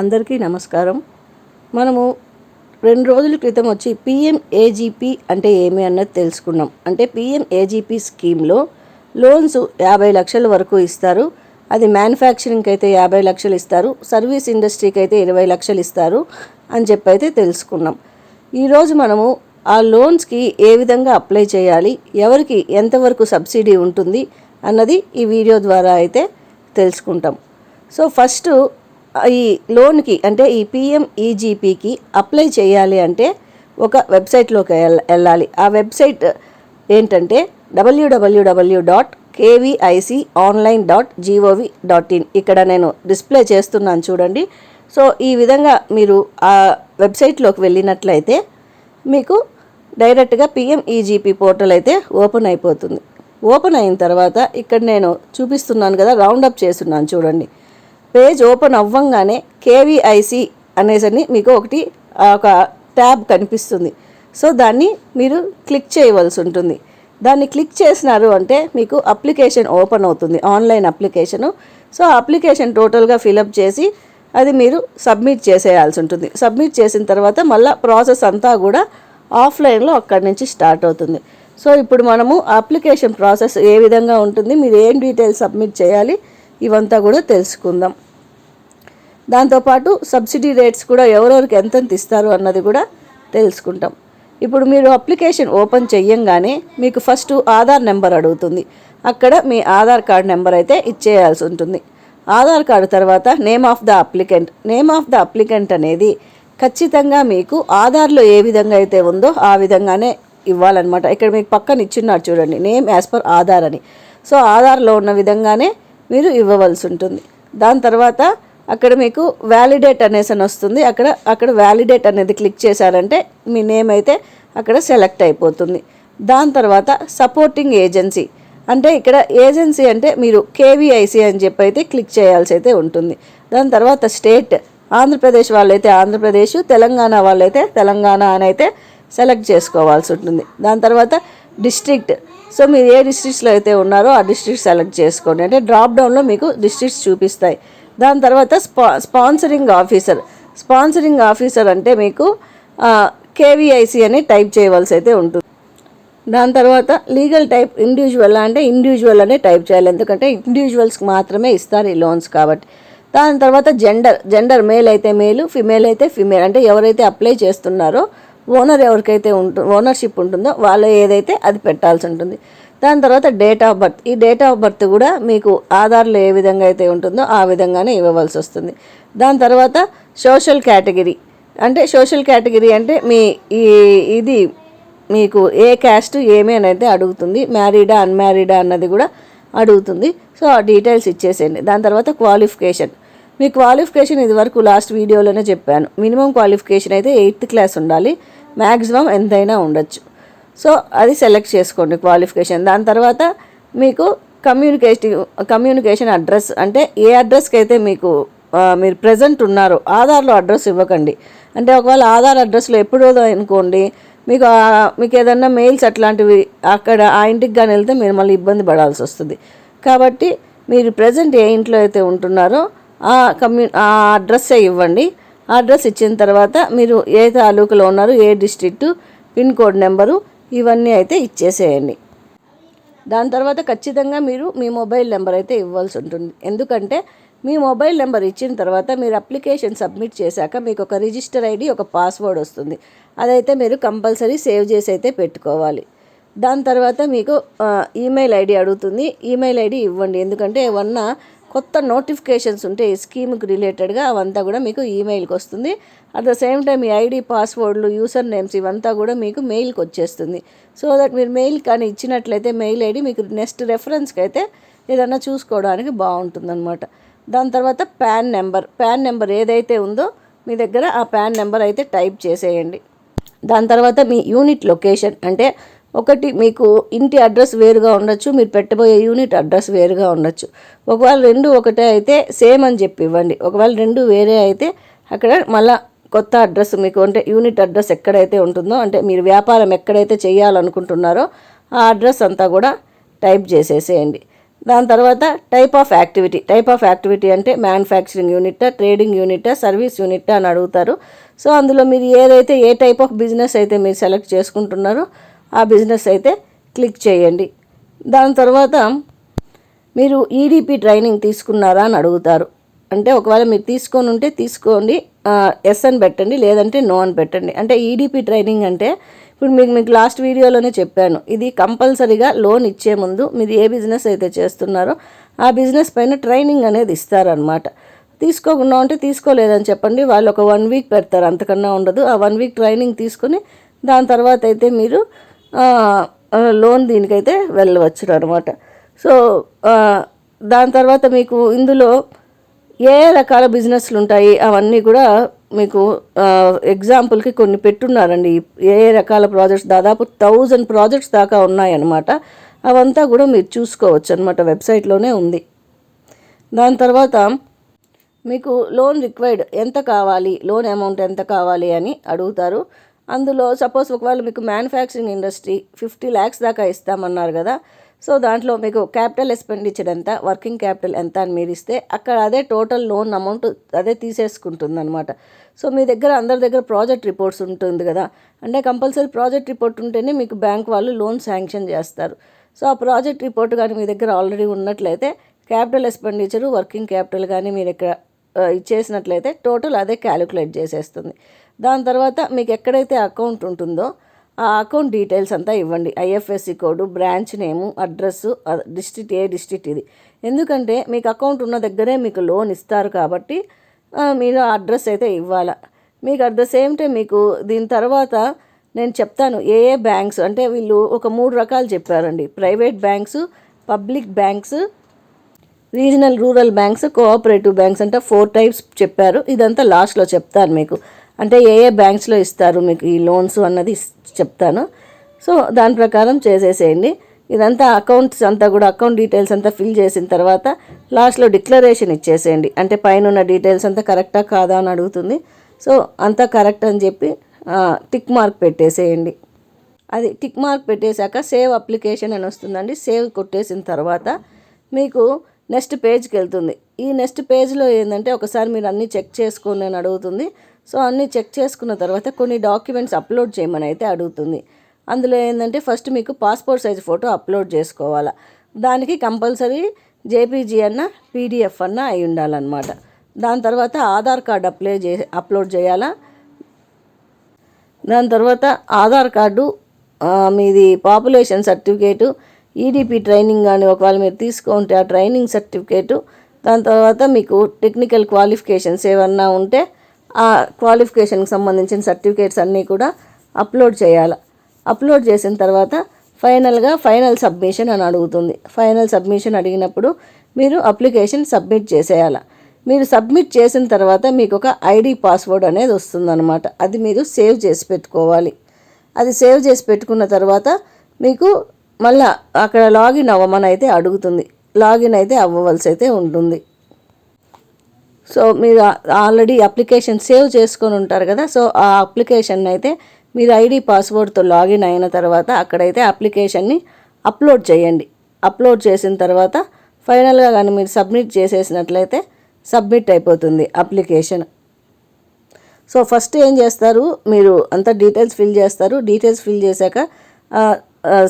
అందరికీ నమస్కారం. మనము రెండు రోజుల క్రితం వచ్చి పిఎంఏజీపీ అంటే ఏమి అన్నది తెలుసుకున్నాం. అంటే పిఎంఏజీపీ స్కీమ్లో లోన్స్ యాభై లక్షల వరకు ఇస్తారు. అది మ్యానుఫ్యాక్చరింగ్కి అయితే యాభై లక్షలు ఇస్తారు. సర్వీస్ ఇండస్ట్రీకి అయితే ఇరవై లక్షలు ఇస్తారు అని చెప్పి అయితే తెలుసుకున్నాం ఈరోజు మనము ఆ లోన్స్కి ఏ విధంగా అప్లై చేయాలి ఎవరికి ఎంతవరకు సబ్సిడీ ఉంటుంది అన్నది ఈ వీడియో ద్వారా అయితే తెలుసుకుంటాం. సో ఫస్ట్ ఈ లోన్కి అంటే ఈ పిఎంఈజీపీకి అప్లై చేయాలి అంటే ఒక వెబ్సైట్లోకి వెళ్ళాలి. ఆ వెబ్సైట్ ఏంటంటే W W W dot KVIC online dot G O V dot in. ఇక్కడ నేను డిస్ప్లే చేస్తున్నాను చూడండి. సో ఈ విధంగా మీరు ఆ వెబ్సైట్లోకి వెళ్ళినట్లయితే మీకు డైరెక్ట్గా పిఎంఈజీపీ పోర్టల్ అయితే ఓపెన్ అయిపోతుంది. ఓపెన్ అయిన తర్వాత ఇక్కడ నేను చూపిస్తున్నాను కదా రౌండప్ చేస్తున్నాను చూడండి. పేజ్ ఓపెన్ అవ్వంగానే కేవీఐసి అనేసని మీకు ఒకటి ఒక ట్యాబ్ కనిపిస్తుంది. సో దాన్ని మీరు క్లిక్ చేయవలసి ఉంటుంది. దాన్ని క్లిక్ చేసినారు అంటే మీకు అప్లికేషన్ ఓపెన్ అవుతుంది ఆన్లైన్ అప్లికేషను. సో ఆ అప్లికేషన్ టోటల్గా ఫిలప్ చేసి అది మీరు సబ్మిట్ చేసేయాల్సి ఉంటుంది. సబ్మిట్ చేసిన తర్వాత మళ్ళీ ప్రాసెస్ అంతా కూడా ఆఫ్లైన్లో అక్కడి నుంచి స్టార్ట్ అవుతుంది. సో ఇప్పుడు మనము అప్లికేషన్ ప్రాసెస్ ఏ విధంగా ఉంటుంది మీరు ఏం డీటెయిల్స్ సబ్మిట్ చేయాలి ఇవంతా కూడా తెలుసుకుందాం. దాంతోపాటు సబ్సిడీ రేట్స్ కూడా ఎవరెవరికి ఎంతెంత ఇస్తారు అన్నది కూడా తెలుసుకుంటాం. ఇప్పుడు మీరు అప్లికేషన్ ఓపెన్ చేయంగానే మీకు ఫస్ట్ ఆధార్ నెంబర్ అడుగుతుంది. అక్కడ మీ ఆధార్ కార్డ్ నెంబర్ అయితే ఇచ్చేయాల్సి ఉంటుంది. ఆధార్ కార్డు తర్వాత name of the applicant. Name of the applicant అనేది ఖచ్చితంగా మీకు ఆధార్లో ఏ విధంగా అయితే ఉందో ఆ విధంగానే ఇవ్వాలన్నమాట. ఇక్కడ మీకు పక్కన ఇచ్చున్నారు చూడండి నేమ్ యాజ్ పర్ ఆధార్ అని. సో ఆధార్లో ఉన్న విధంగానే మీరు ఇవ్వవలసి ఉంటుంది. దాని తర్వాత అక్కడ మీకు వ్యాలిడేట్ అనేసి అని వస్తుంది. అక్కడ అక్కడ వ్యాలిడేట్ అనేది క్లిక్ చేశారంటే మీ నేమ్ అయితే అక్కడ సెలెక్ట్ అయిపోతుంది. దాని తర్వాత సపోర్టింగ్ ఏజెన్సీ అంటే ఇక్కడ ఏజెన్సీ అంటే మీరు కేవీఐసి అని చెప్పి అయితే క్లిక్ చేయాల్సి అయితే ఉంటుంది. దాని తర్వాత స్టేట్ ఆంధ్రప్రదేశ్ వాళ్ళైతే ఆంధ్రప్రదేశ్ తెలంగాణ వాళ్ళైతే తెలంగాణ అని అయితే సెలెక్ట్ చేసుకోవాల్సి ఉంటుంది. దాని తర్వాత డిస్ట్రిక్ట్ సో మీరు ఏ డిస్ట్రిక్ట్స్లో అయితే ఉన్నారో ఆ డిస్ట్రిక్ట్ సెలెక్ట్ చేసుకోండి. అంటే డ్రాప్ డౌన్లో మీకు డిస్ట్రిక్ట్స్ చూపిస్తాయి. దాని తర్వాత spa sponsoring officer. Sponsoring officer అంటే మీకు కేవీఐసి అని టైప్ చేయవలసి అయితే ఉంటుంది. దాని తర్వాత లీగల్ టైప్ ఇండివిజువల్ అంటే ఇండివిజువల్ అనే టైప్ చేయాలి. ఎందుకంటే ఇండివిజువల్స్కి మాత్రమే ఇస్తారు ఈ లోన్స్ కాబట్టి. దాని తర్వాత జెండర్ జెండర్ మేల్ అయితే మేలు ఫిమేల్ అయితే ఫిమేల్. అంటే ఎవరైతే అప్లై చేస్తున్నారో ఓనర్ ఎవరికైతే ఉంటు ఓనర్షిప్ ఉంటుందో వాళ్ళు ఏదైతే అది పెట్టాల్సి ఉంటుంది. దాని తర్వాత డేట్ ఆఫ్ బర్త్. ఈ డేట్ ఆఫ్ బర్త్ కూడా మీకు ఆధార్లో ఏ విధంగా అయితే ఉంటుందో ఆ విధంగానే ఇవ్వవలసి వస్తుంది. దాని తర్వాత సోషల్ కేటగిరీ. అంటే సోషల్ కేటగిరీ అంటే మీ ఈ ఇది మీకు ఏ క్యాస్ట్ ఏమీ అని అయితే అడుగుతుంది. మ్యారీడా అన్మ్యారీడా అన్నది కూడా అడుగుతుంది. సో ఆ డీటెయిల్స్ ఇచ్చేసేయండి. దాని తర్వాత క్వాలిఫికేషన్. మీ క్వాలిఫికేషన్ ఇది వరకు లాస్ట్ వీడియోలోనే చెప్పాను. మినిమం క్వాలిఫికేషన్ అయితే ఎయిత్ క్లాస్ ఉండాలి. మ్యాక్సిమం ఎంతైనా ఉండొచ్చు. సో అది సెలెక్ట్ చేసుకోండి క్వాలిఫికేషన్. దాని తర్వాత మీకు కమ్యూనికేషన్ కమ్యూనికేషన్ అడ్రస్ అంటే ఏ అడ్రస్కి అయితే మీకు మీరు ప్రజెంట్ ఉన్నారో ఆధార్లో అడ్రస్ ఇవ్వకండి. అంటే ఒకవేళ ఆధార్ అడ్రస్లో ఎప్పుడో అనుకోండి మీకు మీకు ఏదన్నా మెయిల్స్ అట్లాంటివి అక్కడ ఆ ఇంటికి కానీ వెళ్తే మీరు మళ్ళీ ఇబ్బంది పడాల్సి వస్తుంది. కాబట్టి మీరు ప్రజెంట్ ఏ ఇంట్లో అయితే ఉంటున్నారో ఆ కమ్యూ ఆ అడ్రస్సే ఇవ్వండి. ఆ అడ్రస్ ఇచ్చిన తర్వాత మీరు ఏ తాలూకులో ఉన్నారు ఏ డిస్ట్రిక్ట్ పిన్ కోడ్ నెంబరు ఇవన్నీ అయితే ఇచ్చేసేయండి. దాని తర్వాత ఖచ్చితంగా మీరు మీ మొబైల్ నెంబర్ అయితే ఇవ్వాల్సి ఉంటుంది. ఎందుకంటే మీ మొబైల్ నెంబర్ ఇచ్చిన తర్వాత మీరు అప్లికేషన్ సబ్మిట్ చేశాక మీకు ఒక రిజిస్టర్ ఐడి ఒక పాస్వర్డ్ వస్తుంది. అదైతే మీరు కంపల్సరీ సేవ్ చేసి అయితే పెట్టుకోవాలి. దాని తర్వాత మీకు ఈమెయిల్ ఐడి అడుగుతుంది. ఈమెయిల్ ఐడి ఇవ్వండి. ఎందుకంటే ఏమన్నా కొత్త నోటిఫికేషన్స్ ఉంటే ఈ స్కీమ్కి రిలేటెడ్గా అవంతా కూడా మీకు ఈమెయిల్కి వస్తుంది. అట్ ద సేమ్ టైం ఈ ఐడి పాస్వర్డ్లు యూసర్ నేమ్స్ ఇవంతా కూడా మీకు మెయిల్కి వచ్చేస్తుంది. సో దట్ మీరు మెయిల్ కానీ ఇచ్చినట్లయితే మెయిల్ ఐడి మీకు నెక్స్ట్ రెఫరెన్స్కి అయితే ఏదన్నా చూసుకోవడానికి బాగుంటుందన్నమాట. దాని తర్వాత ప్యాన్ నెంబర్ ప్యాన్ నెంబర్ ఏదైతే ఉందో మీ దగ్గర ఆ ప్యాన్ నెంబర్ అయితే టైప్ చేసేయండి. దాని తర్వాత మీ యూనిట్ లొకేషన్ అంటే ఒకటి మీకు ఇంటి అడ్రస్ వేరుగా ఉండొచ్చు మీరు పెట్టబోయే యూనిట్ అడ్రస్ వేరుగా ఉండొచ్చు. ఒకవేళ రెండు ఒకటే అయితే సేమ్ అని చెప్పి ఇవ్వండి. ఒకవేళ రెండు వేరే అయితే అక్కడ మళ్ళా కొత్త అడ్రస్ మీకు అంటే యూనిట్ అడ్రస్ ఎక్కడైతే ఉంటుందో అంటే మీరు వ్యాపారం ఎక్కడైతే చేయాలనుకుంటున్నారో ఆ అడ్రస్ అంతా కూడా టైప్ చేసేసేయండి. దాని తర్వాత type of activity. Type of activity అంటే మ్యానుఫ్యాక్చరింగ్ యూనిటా ట్రేడింగ్ యూనిటా సర్వీస్ యూనిట్ అని అడుగుతారు. సో అందులో మీరు ఏదైతే ఏ టైప్ ఆఫ్ బిజినెస్ అయితే మీరు సెలెక్ట్ చేసుకుంటున్నారో ఆ బిజినెస్ అయితే క్లిక్ చేయండి. దాని తర్వాత మీరు ఈడీపీ ట్రైనింగ్ తీసుకున్నారా అని అడుగుతారు. అంటే ఒకవేళ మీరు తీసుకొని ఉంటే తీసుకోండి ఎస్ అని పెట్టండి లేదంటే నో అని పెట్టండి. అంటే ఈడీపీ ట్రైనింగ్ అంటే ఇప్పుడు మీకు మీకు లాస్ట్ వీడియోలోనే చెప్పాను. ఇది కంపల్సరీగా లోన్ ఇచ్చే ముందు మీరు ఏ బిజినెస్ అయితే చేస్తున్నారో ఆ బిజినెస్ పైన ట్రైనింగ్ అనేది ఇస్తారనమాట తీసుకోకుండా ఉంటే తీసుకోలేదని చెప్పండి. వాళ్ళు ఒక వన్ వీక్ పెడతారు అంతకన్నా ఉండదు. ఆ వన్ వీక్ ట్రైనింగ్ తీసుకుని దాని తర్వాత అయితే మీరు లోన్ దీనికైతే వెళ్ళవచ్చు అనమాట సో దాని తర్వాత మీకు ఇందులో ఏ రకాల బిజినెస్లు ఉంటాయి అవన్నీ కూడా మీకు ఎగ్జాంపుల్కి కొన్ని పెట్టున్నారండి. ఏ ఏ రకాల ప్రాజెక్ట్స్ దాదాపు థౌజండ్ ప్రాజెక్ట్స్ దాకా ఉన్నాయన్నమాట. అవంతా కూడా మీరు చూసుకోవచ్చు అనమాట వెబ్సైట్లోనే ఉంది. దాని తర్వాత మీకు లోన్ రిక్వైర్డ్ ఎంత కావాలి లోన్ అమౌంట్ ఎంత కావాలి అని అడుగుతారు. అందులో సపోజ్ ఒకవేళ మీకు మ్యానుఫ్యాక్చరింగ్ ఇండస్ట్రీ ఫిఫ్టీ ల్యాక్స్ దాకా ఇస్తామన్నారు కదా సో దాంట్లో మీకు క్యాపిటల్ ఎక్స్పెండిచర్ ఎంత వర్కింగ్ క్యాపిటల్ ఎంత అని మీరు ఇస్తే అక్కడ అదే టోటల్ లోన్ అమౌంట్ అదే తీసేసుకుంటుంది అనమాట సో మీ దగ్గర అందరి దగ్గర ప్రాజెక్ట్ రిపోర్ట్స్ ఉంటుంది కదా అంటే కంపల్సరీ ప్రాజెక్ట్ రిపోర్ట్ ఉంటేనే మీకు బ్యాంక్ వాళ్ళు లోన్ శాంక్షన్ చేస్తారు. సో ఆ ప్రాజెక్ట్ రిపోర్ట్ కానీ మీ దగ్గర ఆల్రెడీ ఉన్నట్లయితే క్యాపిటల్ ఎక్స్పెండిచరు వర్కింగ్ క్యాపిటల్ కానీ మీరు ఇక్కడ ఇచ్చేసినట్లయితే టోటల్ అదే క్యాలిక్యులేట్ చేసేస్తుంది. దాని తర్వాత మీకు ఎక్కడైతే అకౌంట్ ఉంటుందో ఆ అకౌంట్ డీటెయిల్స్ అంతా ఇవ్వండి. IFSC code branch name address district ఏ డిస్ట్రిక్ట్ ఇది. ఎందుకంటే మీకు అకౌంట్ ఉన్న దగ్గరే మీకు లోన్ ఇస్తారు కాబట్టి మీరు అడ్రస్ అయితే ఇవ్వాలా. మీకు అట్ ద సేమ్ టైం మీకు దీని తర్వాత నేను చెప్తాను ఏ ఏ బ్యాంక్స్ అంటే వీళ్ళు ఒక మూడు రకాలు చెప్పారండి. Private banks public banks regional rural banks cooperative banks అంటే ఫోర్ టైప్స్ చెప్పారు. ఇదంతా లాస్ట్లో చెప్తాను మీకు. అంటే ఏ ఏ బ్యాంక్స్లో ఇస్తారు మీకు ఈ లోన్స్ అన్నది చెప్తాను. సో దాని ప్రకారం చేసేసేయండి. ఇదంతా అకౌంట్స్ అంతా కూడా అకౌంట్ డీటెయిల్స్ అంతా ఫిల్ చేసిన తర్వాత లాస్ట్లో డిక్లరేషన్ ఇచ్చేసేయండి. అంటే పైన ఉన్న డీటెయిల్స్ అంతా కరెక్టా కాదా అని అడుగుతుంది. సో అంతా కరెక్ట్ అని చెప్పి టిక్ మార్క్ పెట్టేసేయండి. అది టిక్ మార్క్ పెట్టేశాక సేవ్ అప్లికేషన్ అని వస్తుందండి. సేవ్ కొట్టేసిన తర్వాత మీకు నెక్స్ట్ పేజ్కి వెళ్తుంది. ఈ నెక్స్ట్ పేజ్లో ఏంటంటే ఒకసారి మీరు అన్నీ చెక్ చేసుకోండి అని అడుగుతుంది. సో అన్నీ చెక్ చేసుకున్న తర్వాత కొన్ని డాక్యుమెంట్స్ అప్లోడ్ చేయమని అయితే అడుగుతుంది. అందులో ఏంటంటే ఫస్ట్ మీకు పాస్పోర్ట్ సైజ్ ఫోటో అప్లోడ్ చేసుకోవాలా. దానికి కంపల్సరీ జేపీజీ అన్న పీడిఎఫ్ అన్న అయి ఉండాలన్నమాట. దాని తర్వాత ఆధార్ కార్డ్ అప్లై చే అప్లోడ్ చేయాలా. దాని తర్వాత ఆధార్ కార్డు మీది పాపులేషన్ సర్టిఫికేటు ఈడీపీ ట్రైనింగ్ కానీ ఒకవేళ మీరు తీసుకుంటే ఆ ట్రైనింగ్ సర్టిఫికేటు దాని తర్వాత మీకు టెక్నికల్ క్వాలిఫికేషన్స్ ఏమన్నా ఉంటే ఆ క్వాలిఫికేషన్కి సంబంధించిన సర్టిఫికేట్స్ అన్నీ కూడా అప్లోడ్ చేయాలి. అప్లోడ్ చేసిన తర్వాత ఫైనల్గా ఫైనల్ సబ్మిషన్ అని అడుగుతుంది. ఫైనల్ సబ్మిషన్ అడిగినప్పుడు మీరు అప్లికేషన్ సబ్మిట్ చేసేయాలి. మీరు సబ్మిట్ చేసిన తర్వాత మీకు ఒక ఐడి పాస్వర్డ్ అనేది వస్తుందన్నమాట. అది మీరు సేవ్ చేసి పెట్టుకోవాలి. అది సేవ్ చేసి పెట్టుకున్న తర్వాత మీకు మళ్ళా అక్కడ లాగిన్ అవ్వమని అయితే అడుగుతుంది. లాగిన్ అయితే అవ్వవలసి అయితే ఉంటుంది. సో మీరు ఆల్రెడీ అప్లికేషన్ సేవ్ చేసుకొని ఉంటారు కదా సో ఆ అప్లికేషన్ అయితే మీరు ఐడి పాస్వర్డ్తో లాగిన్ అయిన తర్వాత అక్కడైతే అప్లికేషన్ని అప్లోడ్ చేయండి. అప్లోడ్ చేసిన తర్వాత ఫైనల్గా కానీ మీరు సబ్మిట్ చేసేసినట్లయితే సబ్మిట్ అయిపోతుంది అప్లికేషన్. సో ఫస్ట్ ఏం చేస్తారు మీరు అంతా డీటెయిల్స్ ఫిల్ చేస్తారు. డీటెయిల్స్ ఫిల్ చేశాక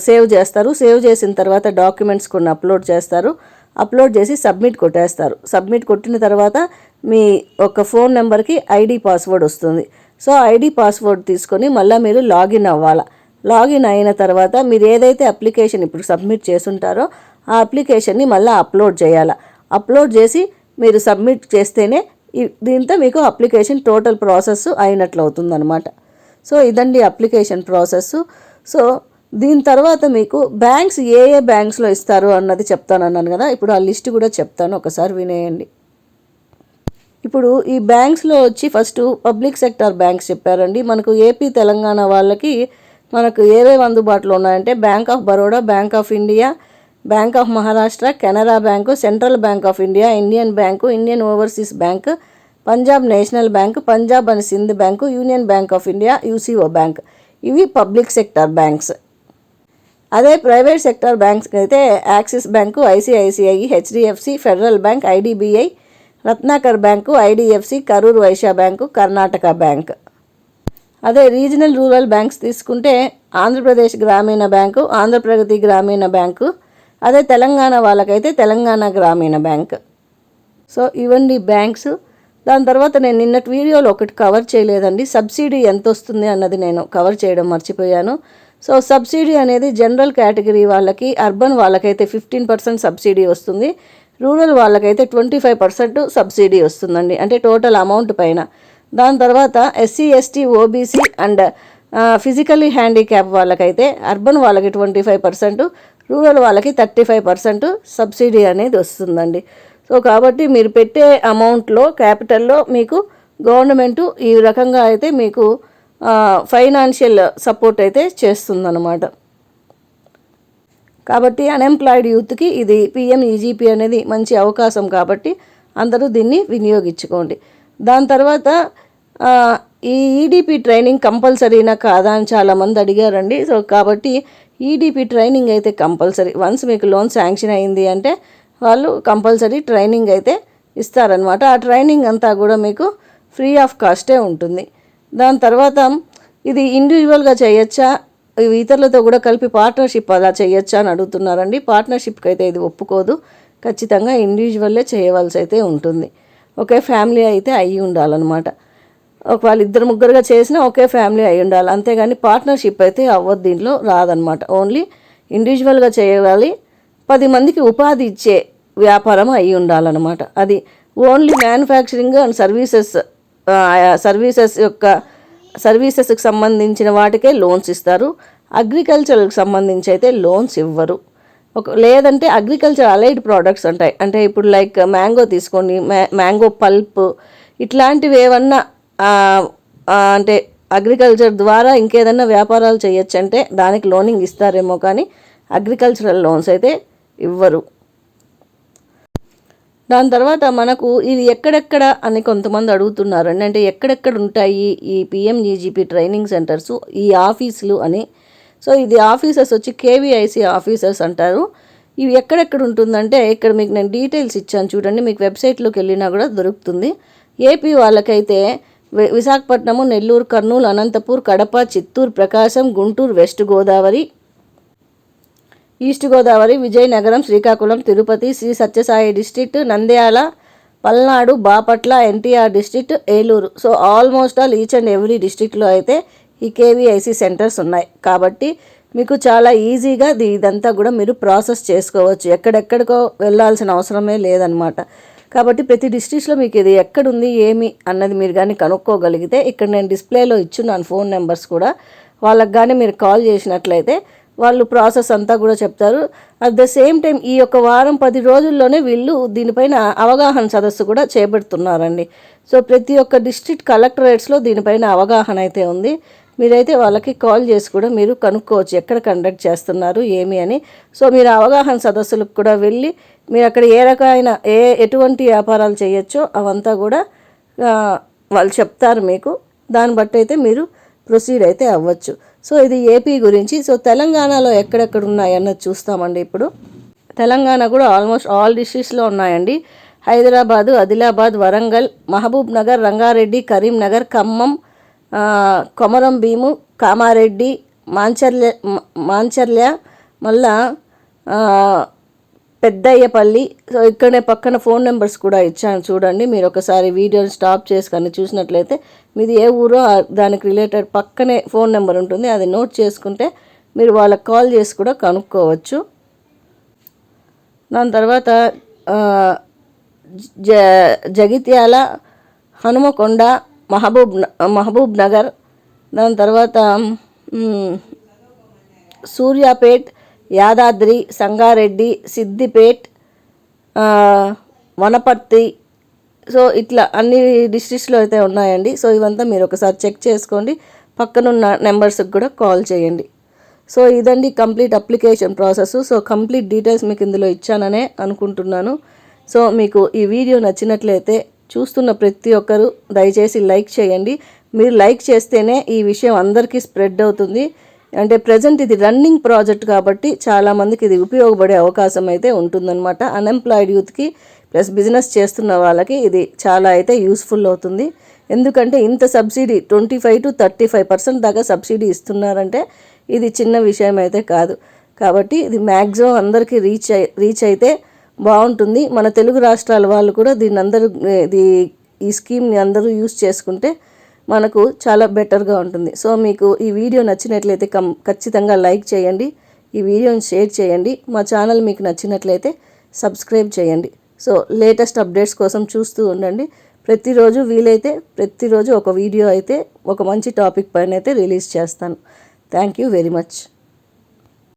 సేవ్ చేస్తారు. సేవ్ చేసిన తర్వాత డాక్యుమెంట్స్ కొన్ని అప్లోడ్ చేస్తారు. అప్లోడ్ చేసి సబ్మిట్ కొట్టేస్తారు. సబ్మిట్ కొట్టిన తర్వాత మీ ఒక ఫోన్ నెంబర్కి ఐడి పాస్వర్డ్ వస్తుంది. సో ఐడి పాస్వర్డ్ తీసుకొని మళ్ళీ మీరు లాగిన్ అవ్వాలా. లాగిన్ అయిన తర్వాత మీరు ఏదైతే అప్లికేషన్ ఇప్పుడు సబ్మిట్ చేసుంటారో ఆ అప్లికేషన్ని మళ్ళీ అప్లోడ్ చేయాలి. అప్లోడ్ చేసి మీరు సబ్మిట్ చేస్తేనే దీంతో మీకు అప్లికేషన్ టోటల్ ప్రాసెస్ అయినట్లు అవుతుందన్నమాట సో ఇదండి అప్లికేషన్ ప్రాసెస్ సో దీని తర్వాత మీకు బ్యాంక్స్ ఏ ఏ బ్యాంక్స్లో ఇస్తారు అన్నది చెప్తాను అన్నాను కదా. ఇప్పుడు ఆ లిస్ట్ కూడా చెప్తాను. ఒకసారి వినేయండి. ఇప్పుడు ఈ బ్యాంక్స్లో వచ్చి ఫస్ట్ పబ్లిక్ సెక్టార్ బ్యాంక్స్ చెప్పారండి. మనకు ఏపీ తెలంగాణ వాళ్ళకి మనకు ఏవేవి అందుబాటులో ఉన్నాయంటే bank of Baroda bank of India bank of Maharashtra Canara bank central bank of India Indian bank Indian overseas bank Punjab national bank Punjab and Sindh bank union bank of India UCO bank. ఇవి public sector banks. అదే private sector banks అయితే Axis bank ICICI HDFC federal bank IDBI Ratnakar bank IDFC Karur Vysya bank Karnataka bank. అదే regional rural banks తీసుకుంటే ఆంధ్రప్రదేశ్ గ్రామీణ bank Andhra Pragathi గ్రామీణ bank అదే తెలంగాణ వాళ్ళకైతే తెలంగాణ గ్రామీణ బ్యాంక్. సో ఇవన్నీ బ్యాంక్స్. దాని తర్వాత నేను నిన్నటి వీడియోలో ఒకటి కవర్ చేయలేదండి. సబ్సిడీ ఎంత వస్తుంది అన్నది నేను కవర్ చేయడం మర్చిపోయాను. సో సబ్సిడీ అనేది జనరల్ కేటగిరీ వాళ్ళకి అర్బన్ వాళ్ళకైతే ఫిఫ్టీన్ పర్సెంట్ సబ్సిడీ వస్తుంది. రూరల్ వాళ్ళకైతే ట్వంటీ ఫైవ్ పర్సెంట్ సబ్సిడీ వస్తుందండి. అంటే టోటల్ అమౌంట్ పైన. దాని తర్వాత SC ST OBC and physically handicap వాళ్ళకైతే అర్బన్ వాళ్ళకి ట్వంటీ ఫైవ్ పర్సెంట్ రూరల్ వాళ్ళకి థర్టీ ఫైవ్ పర్సెంట్ సబ్సిడీ అనేది వస్తుందండి. సో కాబట్టి మీరు పెట్టే అమౌంట్లో క్యాపిటల్లో మీకు గవర్నమెంట్ ఈ రకంగా అయితే మీకు ఫైనాన్షియల్ సపోర్ట్ అయితే చేస్తుందన్నమాట. కాబట్టి అన్ఎంప్లాయిడ్ యూత్కి ఇది పిఎం ఈజీపీ అనేది మంచి అవకాశం కాబట్టి అందరూ దీన్ని వినియోగించుకోండి. దాని తర్వాత ఈ ఈడీపీ ట్రైనింగ్ కంపల్సరీనా కాదా అని చాలామంది అడిగారండి. సో కాబట్టి ఈడీపీ ట్రైనింగ్ అయితే కంపల్సరీ. వన్స్ మీకు లోన్ శాంక్షన్ అయింది అంటే వాళ్ళు కంపల్సరీ ట్రైనింగ్ అయితే ఇస్తారనమాట ఆ ట్రైనింగ్ అంతా కూడా మీకు ఫ్రీ ఆఫ్ కాస్టే ఉంటుంది. దాని తర్వాత ఇది ఇండివిజువల్గా చేయొచ్చా? ఇవి ఇతరులతో కూడా కలిపి పార్ట్నర్షిప్ అలా చేయొచ్చా అని అడుగుతున్నారండి. పార్ట్నర్షిప్కి అయితే ఇది ఒప్పుకోదు. ఖచ్చితంగా ఇండివిజువల్లే చేయవలసి అయితే ఉంటుంది. ఒకే ఫ్యామిలీ అయితే అయ్యి ఉండాలన్నమాట. ఒకవేళ ఇద్దరు ముగ్గురుగా చేసినా ఒకే ఫ్యామిలీ అయి ఉండాలి. అంతేగాని పార్ట్నర్షిప్ అయితే అవ్వదు దీంట్లో రాదనమాట ఓన్లీ ఇండివిజువల్గా చేయాలి. పది మందికి ఉపాధి ఇచ్చే వ్యాపారం అయి ఉండాలన్నమాట. అది only manufacturing and services services యొక్క సర్వీసెస్కి సంబంధించిన వాటికే లోన్స్ ఇస్తారు. అగ్రికల్చర్కి సంబంధించి అయితే లోన్స్ ఇవ్వరు. ఒక లేదంటే అగ్రికల్చర్ అలైడ్ ప్రోడక్ట్స్ ఉంటాయి అంటే ఇప్పుడు లైక్ మ్యాంగో తీసుకోండి మ్యాంగో పల్ప్ ఇట్లాంటివి ఏమన్నా అంటే అగ్రికల్చర్ ద్వారా ఇంకేదన్నా వ్యాపారాలు చేయొచ్చు అంటే దానికి లోనింగ్ ఇస్తారేమో కానీ అగ్రికల్చరల్ లోన్స్ అయితే ఇవ్వరు. దాని తర్వాత మనకు ఇది ఎక్కడెక్కడ అని కొంతమంది అడుగుతున్నారండి. అంటే ఎక్కడెక్కడ ఉంటాయి ఈ పిఎంఈజీపీ ట్రైనింగ్ సెంటర్స్ ఈ ఆఫీసులు అని. సో ఇది ఆఫీసర్స్ వచ్చి కేవీఐసి ఆఫీసర్స్ అంటారు. ఇవి ఎక్కడెక్కడ ఉంటుందంటే ఇక్కడ మీకు నేను డీటెయిల్స్ ఇచ్చాను చూడండి. మీకు వెబ్సైట్లోకి వెళ్ళినా కూడా దొరుకుతుంది. ఏపీ వాళ్ళకైతే వి- Visakhapatnam Nellore Kurnool Anantapur Kadapa Chittoor Prakasam Guntur west Godavari east Godavari Vizianagaram Srikakulam Tirupati Sri Sathya Sai district Nandyal Palnadu Bapatla NTR district Eluru. So almost all each and every డిస్ట్రిక్ట్లో అయితే ఈ కేవీఐసి సెంటర్స్ ఉన్నాయి. కాబట్టి మీకు చాలా ఈజీగా ఇదంతా కూడా మీరు ప్రాసెస్ చేసుకోవచ్చు. ఎక్కడెక్కడికో వెళ్ళాల్సిన అవసరమే లేదనమాట. కాబట్టి ప్రతి డిస్ట్రిక్ట్లో మీకు ఇది ఎక్కడుంది ఏమి అన్నది మీరు కానీ కనుక్కోగలిగితే ఇక్కడ నేను డిస్ప్లేలో ఇచ్చున్నాను ఫోన్ నెంబర్స్ కూడా. వాళ్ళకి కానీ మీరు కాల్ చేసినట్లయితే వాళ్ళు ప్రాసెస్ అంతా కూడా చెప్తారు. అట్ ద సేమ్ టైం ఈ యొక్క వారం పది రోజుల్లోనే వీళ్ళు దీనిపైన అవగాహన సదస్సు కూడా చేపడుతున్నారండి. సో ప్రతి ఒక్క డిస్ట్రిక్ట్ కలెక్టరేట్స్లో దీనిపైన అవగాహన అయితే ఉంది. మీరైతే వాళ్ళకి కాల్ చేసి కూడా మీరు కనుక్కోవచ్చు ఎక్కడ కండక్ట్ చేస్తున్నారు ఏమి అని. సో మీరు అవగాహన సదస్సులకు కూడా వెళ్ళి మీరు అక్కడ ఏ రకమైన ఏ ఎటువంటి వ్యాపారాలు చేయొచ్చో అవంతా కూడా వాళ్ళు చెప్తారు మీకు. దాన్ని బట్టి అయితే మీరు ప్రొసీడ్ అయితే అవ్వచ్చు. సో ఇది ఏపీ గురించి. సో తెలంగాణలో ఎక్కడెక్కడ ఉన్నాయి అన్నది చూస్తామండి ఇప్పుడు. తెలంగాణ కూడా ఆల్మోస్ట్ ఆల్ డిస్ట్రిక్ట్స్లో ఉన్నాయండి. హైదరాబాదు ఆదిలాబాద్ వరంగల్ మహబూబ్ నగర్ రంగారెడ్డి కరీంనగర్ ఖమ్మం కొమరం భీము కామారెడ్డి మాంచర్ల మాంచర్ల మళ్ళా పెద్దయ్యపల్లి. సో ఇక్కడనే పక్కన ఫోన్ నెంబర్స్ కూడా ఇచ్చాను. చూడండి మీరు ఒకసారి వీడియోని స్టాప్ చేసుకొని చూసినట్లయితే మీది ఏ ఊరో దానికి రిలేటెడ్ పక్కనే ఫోన్ నెంబర్ ఉంటుంది. అది నోట్ చేసుకుంటే మీరు వాళ్ళకి కాల్ చేసి కూడా కనుక్కోవచ్చు. దాని తర్వాత జ జగిత్యాల హనుమకొండ మహబూబ్ న- మహబూబ్ నగర్. దాని తర్వాత సూర్యాపేట్ యాదాద్రి సంగారెడ్డి సిద్దిపేట్ వనపర్తి. సో ఇట్లా అన్ని డిస్ట్రిక్ట్స్లో అయితే ఉన్నాయండి. సో ఇవంతా మీరు ఒకసారి చెక్ చేసుకోండి. పక్కనున్న నెంబర్స్కి కూడా కాల్ చేయండి. సో ఇదండి complete application process so complete details మీకు ఇందులో ఇచ్చాననే అనుకుంటున్నాను. సో మీకు ఈ వీడియో నచ్చినట్లయితే చూస్తున్న ప్రతి ఒక్కరూ దయచేసి లైక్ చేయండి. మీరు లైక్ చేస్తేనే ఈ విషయం అందరికీ స్ప్రెడ్ అవుతుంది. అంటే ప్రజెంట్ ఇది రన్నింగ్ ప్రాజెక్ట్ కాబట్టి చాలామందికి ఇది ఉపయోగపడే అవకాశం అయితే ఉంటుందన్నమాట. అన్ఎంప్లాయిడ్ యూత్కి ప్లస్ బిజినెస్ చేస్తున్న వాళ్ళకి ఇది చాలా అయితే యూస్ఫుల్ అవుతుంది. ఎందుకంటే ఇంత subsidy twenty five to thirty five percent దాకా సబ్సిడీ ఇస్తున్నారంటే ఇది చిన్న విషయం అయితే కాదు. కాబట్టి ఇది మ్యాక్సిమం అందరికీ రీచ్ రీచ్ అయితే బాగుంటుంది. మన తెలుగు రాష్ట్రాల వాళ్ళు కూడా దీన్ని అందరూ ఇది ఈ స్కీమ్ని అందరూ యూస్ చేసుకుంటే మనకు చాలా బెటర్గా ఉంటుంది. సో మీకు ఈ వీడియో నచ్చినట్లయితే కం ఖచ్చితంగా లైక్ చేయండి. ఈ వీడియోని షేర్ చేయండి. మా ఛానల్ మీకు నచ్చినట్లయితే సబ్స్క్రైబ్ చేయండి. సో లేటెస్ట్ అప్డేట్స్ కోసం చూస్తూ ఉండండి. ప్రతిరోజు వీలైతే ప్రతిరోజు ఒక వీడియో అయితే ఒక మంచి టాపిక్ పైన అయితే రిలీజ్ చేస్తాను. Thank you very much